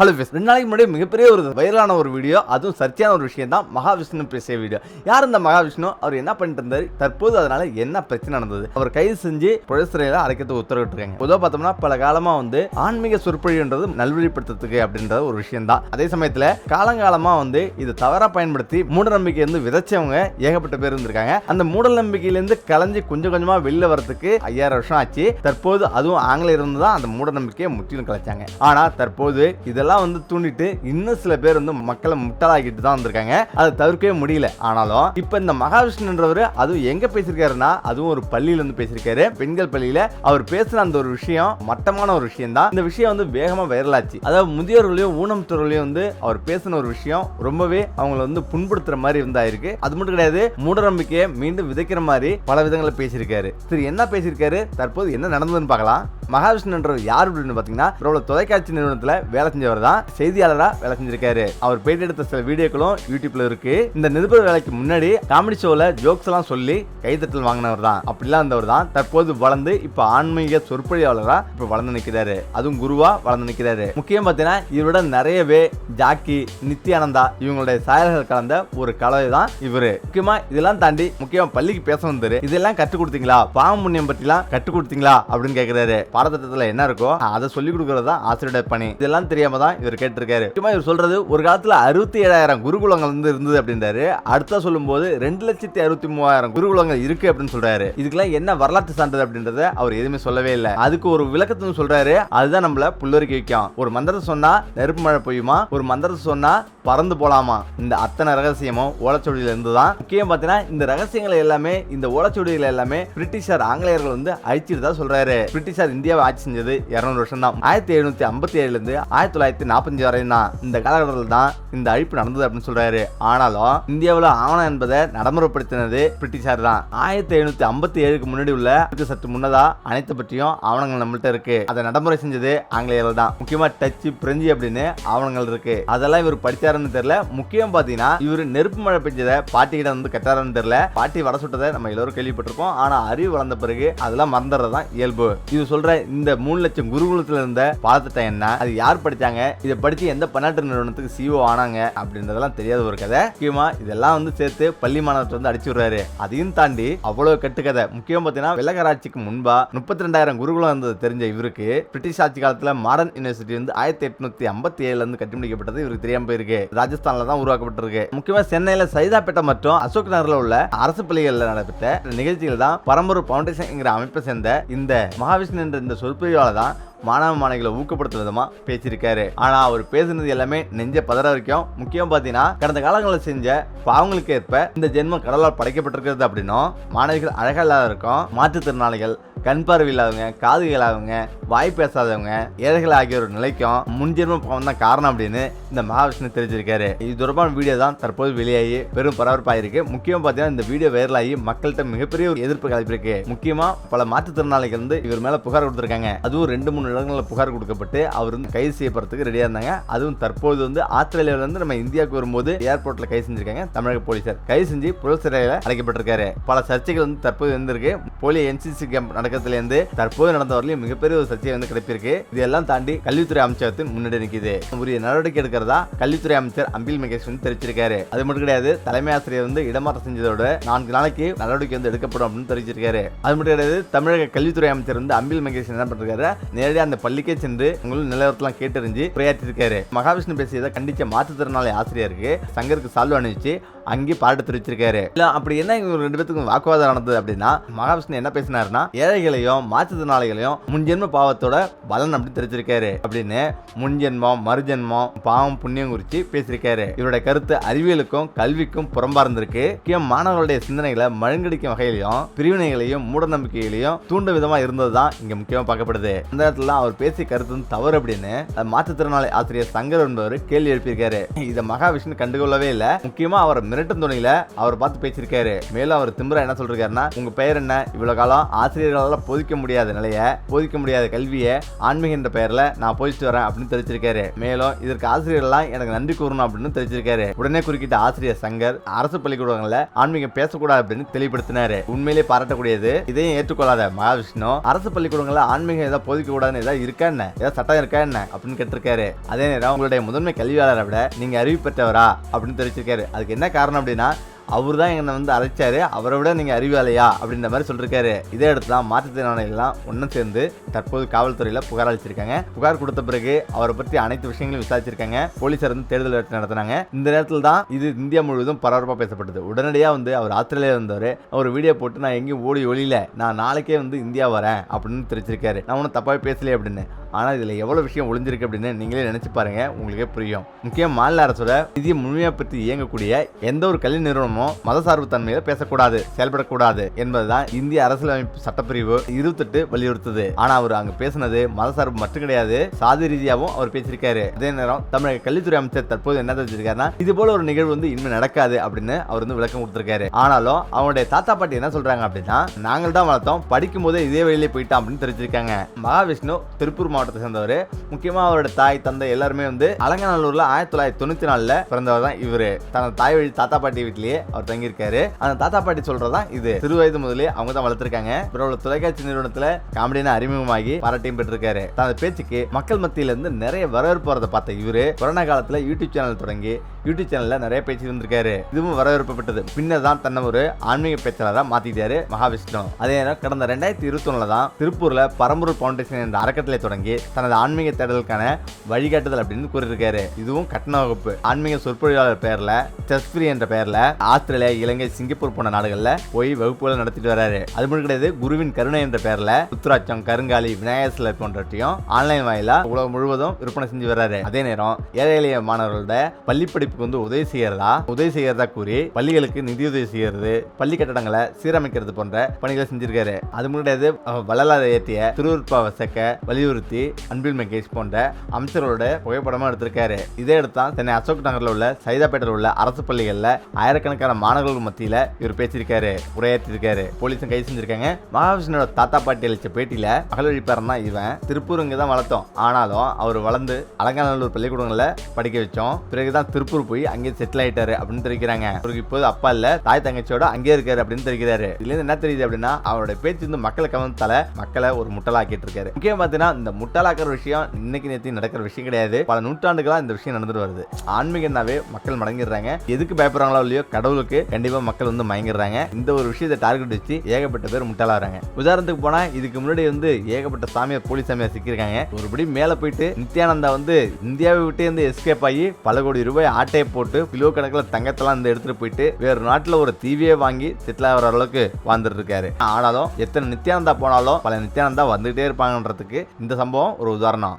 Hello face ரெண்டு நாளைக்கு முன்னாடி மிகப்பெரிய ஒரு வைரலான ஒரு வீடியோ அதுவும் சர்ச்சையான ஒரு விஷயம் தான் மகாவிஷ்ணு பேசிய வீடியோ யார் இந்த மகாவிஷ்ணு? அவர் என்ன பண்ணிட்டு இருந்தார் தற்போது அதனால என்ன பிரச்சனை நடந்தது? அவர் கைது செஞ்சு புழசிறையில அடைக்கிறதுக்கு உத்தரவிட்டிருக்காங்க. பொதுவாக பார்த்தோம்னா பல காலமாக வந்து ஆன்மீக சொற்பொழின்றது நல்வழிப்படுத்துறதுக்கு அப்படின்ற ஒரு விஷயம் தான் அதே சமயத்தில் காலங்காலமாக வந்து இது தவறாக பயன்படுத்தி மூட நம்பிக்கை வந்து விதைச்சவங்க ஏகப்பட்ட பேர் இருந்திருக்காங்க. அந்த மூட நம்பிக்கையிலேருந்து கலைஞ்சு கொஞ்சம் கொஞ்சமாக வெளில வரதுக்கு ஐயாயிரம் வருஷம் ஆச்சு. தற்போது அதுவும் ஆங்கிலேயர் இருந்து தான் அந்த மூட நம்பிக்கையை முற்றிலும் கலைச்சாங்க. ஆனால் தற்போது இதெல்லாம் வந்து தூண்டிட்டு இன்னும் சில பேர் வந்து மக்களை முட்டாளாக்கிட்டு தான் வந்திருக்காங்க. அதை தவிர்க்கவே முடியல. ஆனாலும் இப்ப இந்த மகாவிஷ்ணுன்றவர் அதுவும் எங்க பேசியிருக்காருன்னா அதுவும் ஒரு பள்ளியில இருந்து பேசியிருக்காரு. பெண்கள் பள்ளியில அவர் பேசுன அந்த ஒரு விஷயம் மட்டமான ஒரு விஷயம் தான் இந்த விஷயம் வந்து வேகமா வைரலாச்சு அதாவது முதியோர்களையும் ஊனமுற்றோர்களையும் வந்து அவர் பேசின ஒரு விஷயம் ரொம்பவே அவங்கள வந்து புண்படுத்துற மாதிரி இருந்தாயிருக்கு. அது மட்டும் கிடையாது மூடநம்பிக்கையை மீண்டும் விதைக்கிற மாதிரி பல விதங்களை பேசியிருக்காரு. சரி என்ன பேசியிருக்காரு? தற்போது என்ன நடந்ததுன்னு பார்க்கலாம். மகாவிஷ்ணுன்றவர் யார் அப்படின்னு பார்த்தீங்கன்னா பிரபல தொலைக்காட்சி நிறுவனத்தில் வேலை செஞ்சவர் தான் செய்தியாளராக வேலை செஞ்சிருக்காரு. அவர் பேட்டி எடுத்த சில வீடியோக்களும் யூடியூப்ல இருக்கு. இந்த நிருபர் வேலைக்கு முன்னாடி காமெடி ஷோல ஜோக்ஸ் எல்லாம் சொல்லி கைத்தட்டல் வாங்கினவர் தான். அப்படிலாம் இருந்தவர் தான் தற்போது வளர்ந்து இப்ப ஆன்மீக சொற்பொழியாளரா இப்ப வளர்ந்து நிற்கிறாரு அதுவும் குருவா வளர்ந்து நிற்கிறாரு முக்கியம் பார்த்தீங்கன்னா இவரோட நிறையவே ஜாக்கி நித்யானந்தா இவங்களுடைய சாயல்கள் கலந்த ஒரு கலவை தான் இவர். முக்கியமா இதெல்லாம் தாண்டி முக்கியமா பள்ளிக்கு பேச வந்தாரு இதெல்லாம் கற்றுக் கொடுத்தீங்களா? பாவம் பற்றிலாம் கற்றுக் கொடுத்தீங்களா? அப்படின்னு கேட்கிறாரு பாடத்திட்டத்துல என்ன இருக்கோ அதை சொல்லி கொடுக்கறது தான் ஆசிரியர் பணி. இதெல்லாம் தெரியாம தான் இவர் கேட்டிருக்காரு. முக்கியமா இவர் சொல்றது ஒரு காலத்துல அறுபத்தி ஏழாயிரம் குருகுலங்கள் வந்து இருந்தது அப்படின்றாரு. அடுத்த சொல்லும்போது ரெண்டு லட்சத்தி அறுபத்தி மூவாயிரம் குருகுலங்கள் இருக்கு அப்படின்னு சொல்றாரு. இதுக்கெல்லாம் என்ன வரலாற்று சான்றது அப்படின்றத அவர் எதுவுமே சொல்லவே இல்லை. அதுக்கு ஒரு விளக்கத்தையும் சொல்றாரு. அதுதான் நம்மள புல்லரிக்க வைக்கும். ஒரு மந்திரத்தை சொன்னா நெருப்பு மழை பெய்யுமா? ஒரு மந்திரத்தை சொன்னா பறந்து போகலாமா இந்த அத்தனை ரகசியமும் ஓலச்சுவடியில இருந்து தான் முக்கியம் பார்த்தீங்கன்னா இந்த ரகசியங்களை எல்லாமே இந்த ஓலச்சுவடிகள் எல்லாமே பிரிட்டிஷார் ஆங்கிலேயர்கள் வந்து அழிச்சிட்டு தான் சொல்றாரு. பிரிட்டிஷார் இந்தியாவை ஆட்சி செஞ்சது இரநூறு வருஷம் தான் ஆயிரத்தி எழுநூத்தி ஐம்பத்தி ஏழுலேருந்து ஆயிரத்தி தொள்ளாயிரத்தி நாற்பத்தஞ்சு வரையும் தான் இந்த காலகட்டத்தில் தான் இந்த அழிப்பு நடந்தது அப்படின்னு சொல்கிறாரு ஆனாலும் இந்தியாவில் ஆவணம் என்பதை நடைமுறைப்படுத்தினது பிரிட்டிஷார் தான் ஆயிரத்தி எழுநூத்தி ஐம்பத்தி ஏழுக்கு முன்னாடி உள்ள இதுக்கு சற்று முன்னதாக அனைத்து பற்றியும் ஆவணங்கள் நம்மள்கிட்ட இருக்கு. அதை நடைமுறை செஞ்சது ஆங்கிலேயர்கள் தான் முக்கியமாக டச்சு பிரெஞ்சு அப்படின்னு ஆவணங்கள் இருக்கு. அதெல்லாம் இவர் படித்த செஞ்சாருன்னு தெரியல. முக்கியம் பாத்தீங்கன்னா இவர் நெருப்பு மழை பெஞ்சதை பாட்டிக்கிட்ட வந்து கட்டாரான்னு தெரியல. பாட்டி வட சுட்டதை நம்ம எல்லோரும் கேள்விப்பட்டிருப்போம். ஆனா அறிவு வளர்ந்த பிறகு அதெல்லாம் மறந்துடுறது தான் இயல்பு. இது சொல்ற இந்த மூணு லட்சம் குருகுலத்துல இருந்த பாடத்திட்டம் என்ன? அது யார் படித்தாங்க இதை படித்து எந்த பன்னாட்டு நிறுவனத்துக்கு சிஓ ஆனாங்க? அப்படின்றதெல்லாம் தெரியாத ஒரு கதை. முக்கியமா இதெல்லாம் வந்து சேர்த்து பள்ளி மாணவர்கிட்ட வந்து அடிச்சு விடுறாரு. அதையும் தாண்டி அவ்வளவு கட்டுக்கதை முக்கியம் பார்த்தீங்கன்னா வெள்ளக்காராட்சிக்கு முன்பா முப்பத்தி ரெண்டாயிரம் குருகுலம் இருந்தது தெரிஞ்ச இவருக்கு பிரிட்டிஷ் ஆட்சி காலத்துல மாடர்ன் யூனிவர்சிட்டி வந்து ஆயிரத்தி எட்நூத்தி ஐம்பத்தி ஏழுல இருந்து கட்டி முடிக்கப்பட்டது இவருக்கு தெரியாம போயிருக்கு. ராஜஸ்தான்ல தான் உருவாக்கப்பட்டிருக்கு. முக்கியமா சென்னையில சைதாப்பேட்டை மற்றும் அசோக் நகர்ல உள்ள அரசு பள்ளிகளில் நடைபெற்ற நிகழ்ச்சியில் தான் பரம்பூர் பவுண்டேஷன் அமைப்பை சேர்ந்த இந்த மகாவிஷ்ணு என்ற இந்த சொற்பொழிவால தான் மாணவ மாணவிகளை ஊக்கப்படுத்துற விதமா பேசியிருக்காரு. ஆனா அவர் பேசுனது எல்லாமே நெஞ்ச பதற வரைக்கும். முக்கியம் பார்த்தீங்கன்னா கடந்த காலங்களில் செஞ்ச பாவங்களுக்கு ஏற்ப இந்த ஜென்மம் கடலால் படைக்கப்பட்டிருக்கிறது அப்படின்னும் மாணவிகள் அழகா இல்லாத இருக்கும். மாற்றுத்திறனாளிகள் கண் பார்வை இல்லாதவங்க காது இல்லாதவங்க வாய் பேசாதவங்க ஏழைகள் ஆகியோர் நிலைக்கும் முன்ஜென்ம பாவம் தான் காரணம் அப்படின்னு இந்த மகாவிஷ்ணு தெரிஞ்சிருக்காரு இது தொடர்பான வீடியோ தான் தற்போது வெளியாகி பெரும் பரபரப்பாயிருக்கு. முக்கியம் பார்த்தீங்கன்னா இந்த வீடியோ வைரலாகி மக்கள்கிட்ட மிகப்பெரிய ஒரு எதிர்ப்பு கிளப்பிருக்கு முக்கியமா பல மாற்றுத்திறனாளிகள் வந்து இவர் மேல புகார் கொடுத்துருக்காங்க. அதுவும் ரெண்டு மூணு இடங்களில் புகார் கொடுக்கப்பட்டு அவர் வந்து கைது செய்யப்படுறதுக்கு ரெடியாக இருந்தாங்க. அதுவும் தற்போது வந்து ஆஸ்திரேலியாவிலேருந்து நம்ம இந்தியாவுக்கு வரும்போது ஏர்போர்ட்டில் கைது செஞ்சிருக்காங்க தமிழக போலீசார். கைது செஞ்சு புழல் சிறையில் அடைக்கப்பட்டிருக்காரு. பல சர்ச்சைகள் வந்து தற்போது இருந்திருக்கு. போலி என்சிசி கேம்ப் நடக்கிறதுலேருந்து தற்போது நடந்த வரலையும் மிகப்பெரிய ஒரு சர்ச்சை வந்து கிடைப்பிருக்கு. இதெல்லாம் தாண்டி கல்வித்துறை அமைச்சகத்தின் முன்னாடி நிற்குது உரிய நடவடிக்கை எடுக்கிறதா கல்வித்துறை அமைச்சர் அம்பில் மகேஷ் வந்து தெரிவிச்சிருக்காரு. அது மட்டும் கிடையாது தலைமை ஆசிரியர் வந்து இடமாற்றம் செஞ்சதோட நான்கு நாளைக்கு நடவடிக்கை வந்து எடுக்கப்படும் அப்படின்னு தெரிவிச்சிருக்காரு. அது மட்டும் கிடையாது தமிழக கல்வித்துறை அமைச்சர் வந்து அம்பில் மகேஷ் என்ன பண்ணிருக்காரு நேரடியாக அந்த பள்ளிக்கே சென்று உங்களும் நிலவரத்தெல்லாம் கேட்டறிஞ்சு உரையாற்றிருக்காரு மகாவிஷ்ணு பேசியதை கண்டிச்ச மாற்றுத்திறனாளி ஆசிரியருக்கு சங்கருக்கு சால்வ் அணிவிச்சு அங்கே பாராட்டு தெரிவிச்சிருக்காரு. இல்ல அப்படி என்ன இவங்க ரெண்டு பேத்துக்கும் வாக்குவாதம் நடந்தது அப்படின்னா மகாவிஷ்ணு என்ன பேசினாருன்னா ஏழைகளையும் மாற்றுத்திறனாளிகளையும் முன்ஜென்ம பாவத்தோட பலன் அப்படி தெரிவிச்சிருக்காரு அப்படின்னு முன்ஜென்மம் மறுஜென்மம் பாவம் புண்ணியம் குறித்து பேசியிருக்காரு. இவருடைய கருத்து அறிவியலுக்கும் கல்விக்கும் புறம்பா இருந்திருக்கு. முக்கியம் மாணவர்களுடைய சிந்தனைகளை மழுங்கடிக்கும் வகையிலையும் பிரிவினைகளையும் மூட நம்பிக்கைகளையும் தூண்டும் விதமா இருந்தது தான் இங்க முக்கியமா பார்க்கப்படுது. அந்த இடத்துல அவர் பேசிய கருத்து வந்து தவறு அப்படின்னு. மாற்றுத்திறனாளி ஆசிரியர் சங்கர் என்பவர் கேள்வி எழுப்பியிருக்காரு. இதை மகாவிஷ்ணு கண்டுகொள்ளவே இல்லை. முக்கியமா அவர் மிரட்டும் துணையில அவர் பார்த்து பேசியிருக்காரு. மேலும் அவர் திமிரா என்ன சொல்றாருன்னா உங்க பெயர் என்ன? இவ்வளவு காலம் ஆசிரியர்களால் போதிக்க முடியாத நிலைய போதிக்க முடியாத கல்வியை ஆன்மீக என்ற பெயர்ல நான் போதிச்சு வரேன் அப்படின்னு தெரிவிச்சிருக்காரு. மேலும் இதற்கு ஆசிரியர்கள்லாம் எனக்கு நன்றி கூறணும் அப்படின்னு தெரிவிச்சிருக்காரு. உடனே குறுக்கிட்ட ஆசிரியர் சங்கர் அரசு பள்ளிக்கூடங்களில் ஆன்மீகம் பேசக்கூடாது அப்படின்னு தெளிவுபடுத்தினாரு. உண்மையிலே பாராட்டக்கூடியது. இதையும் ஏற்றுக்கொள்ளாத மகாவிஷ்ணு அரசு பள்ளிக்கூடங்களில் ஆன்மீகம் ஏதாவது போதிக்க கூடாதுன்னு என்ன ஏதாவது இருக்கா என்ன? ஏதாவது சட்டம் இருக்கா என்ன? அப்படின்னு கேட்டிருக்காரு. அதே நேரம் உங்களுடைய முதன்மை கல்வியாளரை விட நீங்க அறிவு பெற்றவரா அப்படின்னு தெரிவிச்சிருக்காரு. அதுக்கு என்ன காரணம் அப்படின்னா அவர் தான் என்னை வந்து அழைச்சாரு. அவரை விட நீங்கள் அறிவாலையா அப்படின்ற மாதிரி சொல்லியிருக்காரு இதே இடத்துல தான் மாற்றுத்திறனாளிகள்லாம் ஒன்றும் சேர்ந்து தற்போது காவல்துறையில் புகார் அளிச்சிருக்காங்க. புகார் கொடுத்த பிறகு அவரை பற்றி அனைத்து விஷயங்களும் விசாரிச்சிருக்காங்க. போலீசார் வந்து தேடுதல் வேட்டை நடத்தினாங்க. இந்த நேரத்தில் தான் இது இந்தியா முழுவதும் பரபரப்பாக பேசப்பட்டது. உடனடியாக வந்து அவர் ஆஸ்திரேலியா வந்தவர். அவர் வீடியோ போட்டு நான் எங்கேயும் ஓடி ஒளியில. நான் நாளைக்கே வந்து இந்தியா வரேன். அப்படின்னு தெரிவிச்சிருக்காரு. நான் ஒன்றும் தப்பாகவே பேசலையே அப்படின்னு. ஆனால் இதில் எவ்வளோ விஷயம் ஒளிஞ்சிருக்கு அப்படின்னு நீங்களே நினச்சி பாருங்க. உங்களுக்கே புரியும். முக்கியம் மாநில அரசோட நிதியை முழுமையாக பற்றி இயங்கக்கூடிய எந்த ஒரு கல்வி நிறுவனமும் மதசார்பு தன்மையில பேசக்கூடாது செயல்படக்கூடாது என்பதுதான் இந்திய அரசியலமைப்பு சட்டப்பிரிவு இருபத்தெட்டு வலியுறுத்துது. ஆனா அவர் அங்க பேசினது மதசார்பு மட்டும் கிடையாது சாதி ரீதியாகவும் அவர் பேசியிருக்காரு. அதே நேரம் தமிழக கல்வித்துறை அமைச்சர் தற்போது என்ன தெரிஞ்சிருக்காருன்னா இது போல ஒரு நிகழ்வு வந்து இனிமேல் நடக்காது அப்படின்னு அவர் வந்து விளக்கம் கொடுத்திருக்காரு. ஆனாலும் அவனுடைய தாத்தா பாட்டி என்ன சொல்றாங்க அப்படின்னா நாங்கள் தான் வளர்த்தோம் படிக்கும் போதே இதே வழியிலே போயிட்டோம் அப்படின்னு தெரிஞ்சிருக்காங்க மகாவிஷ்ணு திருப்பூர் மாவட்டத்தை சேர்ந்தவர். முக்கியமாக அவரோட தாய் தந்தை எல்லாருமே வந்து அலங்கநல்லூரில் ஆயிரத்தி தொள்ளாயிரத்தி தொண்ணூத்தி நாலில் பிறந்தவர் தான் இவரு. தனது தாய் வழி தாத்தா பாட்டி வீட்லயே அவர் தங்கியிருக்காரு. அந்த தாத்தா பாட்டி சொல்கிறதான் இது. சிறு வயது முதலே அவங்க தான் வளர்த்துருக்காங்க. இவரோட தொலைக்காட்சி நிறுவனத்தில் காமெடியான அறிமுகமாகி பாராட்டியும் பெற்றிருக்காரு. தனது பேச்சுக்கு மக்கள் மத்தியில இருந்து நிறைய வரவேற்பு வரதை பார்த்த இவரு கொரோனா காலத்துல யூடியூப் சேனல் தொடங்கி யூடியூப் சேனல்ல நிறைய பேச்சு இருந்திருக்காரு. இதுவும் வரவேற்பு பெற்றது பின்னர் தான் தன்னை ஒரு ஆன்மீக பேச்சாளராக மாத்திட்டாரு மகாவிஷ்ணு. அதே நேரம் கடந்த ரெண்டாயிரத்தி இருபத்தி தான் திருப்பூர்ல பரம்பூர் ஃபவுண்டேஷன் என்ற அறக்கட்டளை தொடங்கி தனது ஆன்மீக தேடலுக்கான வழிகாட்டுதல் அப்படின்னு கூறியிருக்காரு. இதுவும் கட்டண வகுப்பு. ஆன்மீக சொற்பொழிவாளர் பெயர்ல செஸ்பிரி என்ற பெயர்ல ஆஸ்திரேலியா இலங்கை சிங்கப்பூர் போன்ற நாடுகள்ல போய் வகுப்புகளை நடத்திட்டு வராரு. அது மட்டும் கிடையாது குருவின் கருணை என்ற பெயர்ல உத்ராட்சம் கருங்காலி விநாயகர் சிலை போன்றவற்றையும் ஆன்லைன் வாயிலா உலகம் முழுவதும் விற்பனை செஞ்சு வர்றாரு அதே நேரம் ஏழை எளிய மாணவர்களோட பள்ளி படிப்புக்கு வந்து உதவி செய்யறதா? உதவி செய்யறதா கூறி பள்ளிகளுக்கு நிதியுதவி செய்யறது பள்ளி கட்டடங்களை சீரமைக்கிறது போன்ற பணிகளை செஞ்சிருக்காரு. அது முன்னாடி கிடையாது வள்ளலார் ஏற்றிய திருவுருப்பா வசக்க வலியுறுத்தி அன்பில் மகேஷ் போன்ற அமைச்சர்களோட புகைப்படமா எடுத்திருக்காரு. இதே எடுத்தான் சென்னை அசோக் நகரில் உள்ள சைதாப்பேட்டில் உள்ள அரசு பள்ளிகளில் ஆயிரக்கணக்கான மாணவர்கள் மத்தியில் இவர் பேசியிருக்காரு உரையாற்றிருக்காரு போலீஸும் கைது செஞ்சிருக்காங்க. மகாவிஷ்ணுவோட தாத்தா பாட்டி அளிச்ச பேட்டியில் மகளிர் தான் இவன் திருப்பூர் இங்கே தான் வளர்த்தோம். ஆனாலும் அவர் வளர்ந்து அலங்காநல்லூர் பள்ளிக்கூடங்களில் படிக்க வச்சோம். பிறகுதான் திருப்பூர் போய் அங்கேயே செட்டில் ஆயிட்டாரு அப்படின்னு தெரிவிக்கிறாங்க. அவருக்கு இப்போது அப்பா இல்ல தாய் தங்கச்சியோட அங்கேயே இருக்காரு அப்படின்னு தெரிவிக்கிறாரு. இதுல என்ன தெரியுது அப்படின்னா அவரோட பேச்சு வந்து மக்களை கவனத்தால மக்களை ஒரு முட்டலாக்கிட்டு இருக்காரு. முக்கியம் பார்த்தீங்கன்னா இந்த முட்டலாக்கிற விஷயம் இன்னைக்கு நேற்று நடக்கிற விஷயம் கிடையாது. பல நூற்றாண்டுகளாக இந்த விஷயம் நடந்துட்டு வருது. ஆன்மீகம்னாவே மக்கள் மடங்கிடுறாங்க. எதுக்கு பயப்படுறாங்களோ இல்லையோ கடவுளுக்கு கண்டிப்பாக மக்கள் வந்து மயங்கிடுறாங்க. இந்த ஒரு விஷயத்தை டார்கெட் வச்சு ஏகப்பட்ட பேர் முட்டாளாகிறாங்க. உதாரணத்துக்கு போனால் இதுக்கு முன்னாடி வந்து ஏகப்பட்ட சாமியார் போலீஸ் சாமியார் சிக்கியிருக்காங்க. ஒருபடி மேலே போயிட்டு நித்யானந்தா வந்து இந்தியாவை விட்டு வந்து எஸ்கேப் ஆகி பல கோடி ரூபாய் ஆட்டையை போட்டு கிலோ கணக்கில் தங்கத்தெல்லாம் வந்து எடுத்துட்டு போயிட்டு வேறு நாட்டில் ஒரு தீவியே வாங்கி செட்டில் ஆகிற அளவுக்கு வாழ்ந்துட்டு இருக்காரு. ஆனாலும் எத்தனை நித்யானந்தா போனாலும் பல நித்யானந்தா வந்துகிட்டே இருப்பாங்கன்றதுக்கு இந்த சம்பவம் ஒரு உதாரணம்.